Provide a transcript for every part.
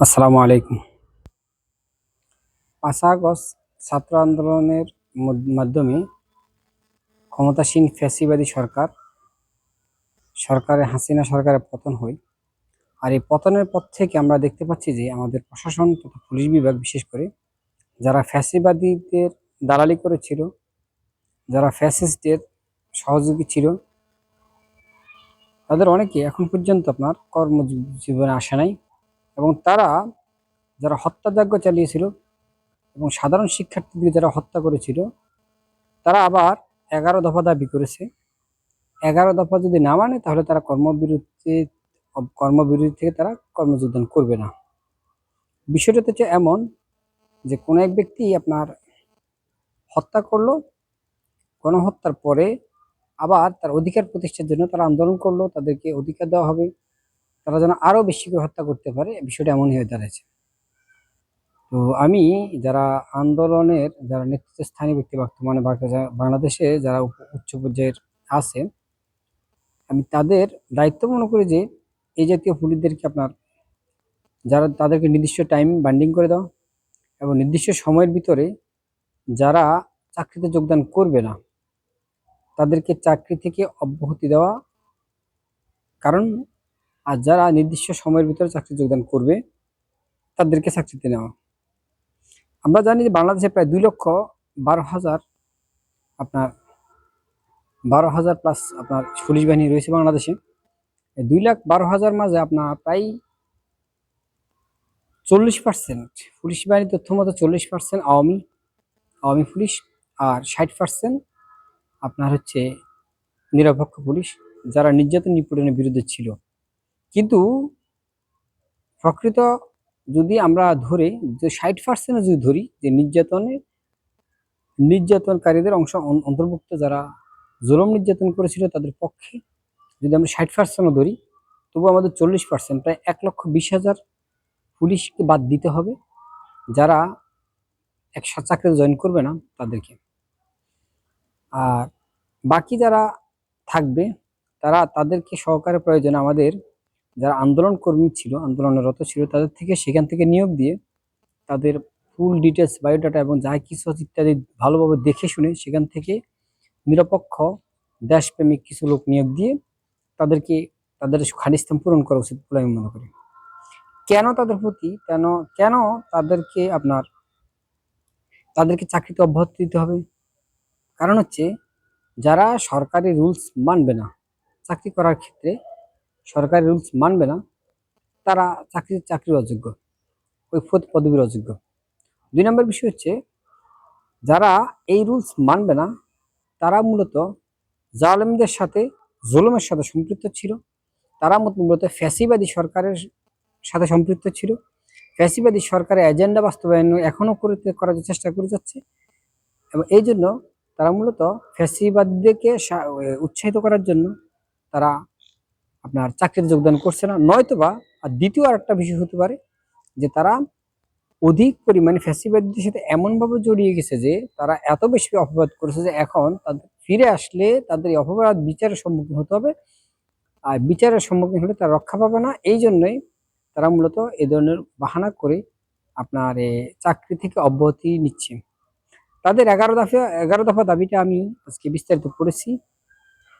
আসসালামু আলাইকুম। পাঁচা আগস্ট ছাত্র আন্দোলনের মাধ্যমে ক্ষমতাসীন ফ্যাসিবাদী সরকার সরকারের হাসিনা সরকারের পতন হয়। আর এই পতনের পর থেকে আমরা দেখতে পাচ্ছি যে আমাদের প্রশাসন তথা পুলিশ বিভাগ বিশেষ করে যারা ফ্যাসিবাদীদের দালালি করেছিল, যারা ফ্যাসিস্টের সহযোগী ছিল, তাদের অনেকে এখন পর্যন্ত আপনার কর্মজীবনে আসে নাই। এবং তারা যারা হত্যাযজ্ঞ চালিয়েছিল এবং সাধারণ শিক্ষার্থীদের যারা হত্যা করেছিল, তারা আবার এগারো দফা দাবি করেছে। এগারো দফা যদি না মানে তাহলে তারা কর্মবিরতি কর্মবিরতি থেকে তারা কর্মযোগদান করবে না। বিষয়টা হচ্ছে এমন যে কোনো এক ব্যক্তি আপনার হত্যা করল গণহত্যার পরে আবার তার অধিকার প্রতিষ্ঠার জন্য তারা আন্দোলন করল, তাদেরকে অধিকার দেওয়া হবে। তারা যেন আরও বেশি করে হত্যা করতে পারে বিষয়টা এমনই হয়ে দাঁড়িয়েছে তো আমি যারা আন্দোলনের, যারা নেতৃত্বস্থানীয় ব্যক্তি বর্তমানে বাংলা- বাংলাদেশে যারা উচ্চ পর্যায়ের আছেন, আমি তাদের দায়িত্ব মনে করি যে এই জাতীয় পুলিশদেরকে আপনার যারা তাদেরকে নির্দিষ্ট টাইম বান্ডিং করে দাও এবং নির্দিষ্ট সময়ের ভিতরে যারা চাকরিতে যোগদান করবে না, তাদেরকে চাকরি থেকে অব্যাহতি দেওয়া, কারণ আর যারা নির্দিষ্ট সময়ের ভিতরে চাকরি যোগদান করবে, তাদেরকে চাকরিতে নেওয়া। আমরা জানি যে বাংলাদেশে প্রায় দুই লক্ষ বারো হাজার আপনার বারো হাজার প্লাস আপনার পুলিশ বাহিনী রয়েছে বাংলাদেশে। দুই লাখ বারো হাজার মাঝে আপনার প্রায় চল্লিশ পার্সেন্ট পুলিশ বাহিনীর তথ্য মতো চল্লিশ পার্সেন্ট আওয়ামী আওয়ামী পুলিশ আর ষাট পার্সেন্ট আপনার হচ্ছে নিরপেক্ষ পুলিশ, যারা নির্যাতন নিপীড়নের বিরুদ্ধে ছিল। কিন্তু প্রকৃত যদি আমরা ধরে, যে ষাট পার্সেন্ট যদি ধরি, যে নির্যাতনে নির্যাতনকারীদের অংশ অন্তর্ভুক্ত যারা জুলম নির্যাতন করেছিল তাদের পক্ষে যদি আমরা ষাট পার্সেন্টও ধরি, তবু আমাদের চল্লিশ পার্সেন্ট প্রায় এক লক্ষ বিশ হাজার পুলিশকে বাদ দিতে হবে, যারা একসাথে চাকরিতে জয়েন করবে না তাদেরকে। আর বাকি যারা থাকবে, তারা তাদেরকে সহকারে প্রয়োজন আমাদের যারা আন্দোলন কর্মী ছিল আন্দোলনরত ছিল, তাদের থেকে সেখান থেকে নিয়োগ দিয়ে তাদের ফুল ডিটেলস বায়োডাটা এবং যা কিছু আছে ইত্যাদি ভালোভাবে দেখে শুনে সেখান থেকে নিরপেক্ষ, দেশপ্রেমিক কিছু লোক নিয়োগ দিয়ে তাদেরকে, তাদের খানিস্থান পূরণ করা উচিত বলে আমি মনে করি। কেন তাদের প্রতি, কেন কেন তাদেরকে আপনার, তাদেরকে চাকরিতে অব্যাহতি দিতে হবে? কারণ হচ্ছে যারা সরকারি রুলস মানবে না, চাকরি করার ক্ষেত্রে সরকারি রুলস মানবে না, তারা চাকরি, চাকরির অযোগ্য ওই পদ পদবীর অযোগ্য। দুই নম্বর বিষয় হচ্ছে, যারা এই রুলস মানবে না, তারা মূলত জালেমদের সাথে, জুলুমের সাথে সম্পৃক্ত ছিল। তারা মূলত ফ্যাসিবাদী সরকারের সাথে সম্পৃক্ত ছিল। ফ্যাসিবাদী সরকারের এজেন্ডা বাস্তবায়ন এখনও করতে, করার চেষ্টা করে যাচ্ছে। এবং এই জন্য তারা মূলত ফ্যাসিবাদীদেরকে উৎসাহিত করার জন্য তারা আপনার চাকরিতে যোগদান করছে না নয়তো বা আর দ্বিতীয় আর একটা বিষয় হতে পারে যে তারা অধিক পরিমাণে ফ্যাসিবাদীদের সাথে এমনভাবে জড়িয়ে গেছে যে তারা এত বেশি অপবাদ করেছে যে এখন তাদের ফিরে আসলে তাদের এই অপরাধ বিচারের সম্মুখীন হতে হবে আর বিচারের সম্মুখীন হলে তারা রক্ষা পাবে না। এই জন্যই তারা মূলত এ ধরনের বাহানা করে আপনার চাকরি থেকে অব্যাহতি নিচ্ছে। তাদের এগারো দফা এগারো দফা দাবিটা আমি আজকে বিস্তারিত পড়েছি।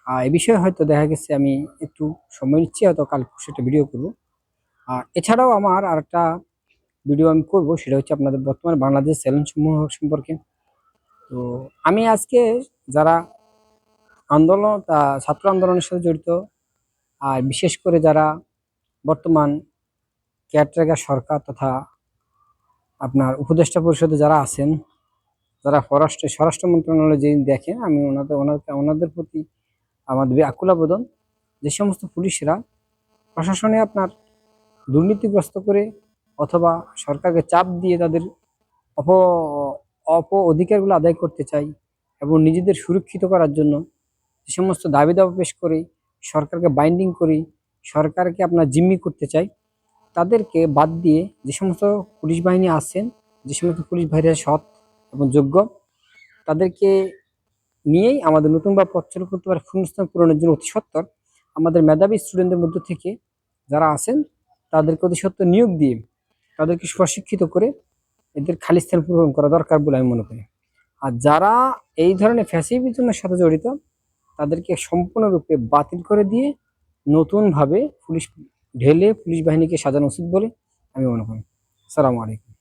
আর এই বিষয়ে হয়তো দেখা গেছে আমি একটু সময় নিচ্ছি, হয়তো কাল একটা ভিডিও করব। আর এছাড়াও আমার আরেকটা ভিডিও আমি করব, সেটা হচ্ছে আপনাদের বর্তমানে বাংলাদেশ চ্যালেঞ্জ সমূহ সম্পর্কে। তো আমি আজকে যারা আন্দোলন ছাত্র আন্দোলনের সাথে জড়িত, আর বিশেষ করে যারা বর্তমান কেয়ারটেকার সরকার তথা আপনার উপদেষ্টা পরিষদে যারা আছেন, যারা পররাষ্ট্র, স্বরাষ্ট্র মন্ত্রণালয়ে যে দেখেন, আমি ওনাদের ওনাদের ওনাদের প্রতি আমাদের আকুল আবেদন যে সমস্ত পুলিশরা প্রশাসনে আপনার দুর্নীতিগ্রস্ত করে অথবা সরকারকে চাপ দিয়ে তাদের অপ অপ অধিকারগুলো আদায় করতে চাই এবং নিজেদের সুরক্ষিত করার জন্য যে সমস্ত দাবি দাবা পেশ করে, সরকারকে বাইন্ডিং করি, সরকারকে আপনার জিম্মি করতে চাই তাদেরকে বাদ দিয়ে যে সমস্ত পুলিশ বাহিনী আছেন যে সমস্ত পুলিশ বাহিনীরা সৎ এবং যোগ্য, তাদেরকে নিয়েই আমাদের নতুন বা পথ চালু করতে পারে শূন্যস্থান পূরণের জন্য অতি সত্বর আমাদের মেধাবী স্টুডেন্টদের মধ্য থেকে যারা আছেন, তাদেরকে অতি সত্বর নিয়োগ দিয়ে তাদেরকে প্রশিক্ষিত করে এদের খালি স্থান পূরণ করা দরকার বলে আমি মনে করি। আর যারা এই ধরনের ফ্যাসিভিজনের সাথে জড়িত, তাদেরকে সম্পূর্ণরূপে বাতিল করে দিয়ে নতুনভাবে পুলিশ ঢেলে পুলিশ বাহিনীকে সাজানো উচিত বলে আমি মনে করি। সালামু আলাইকুম।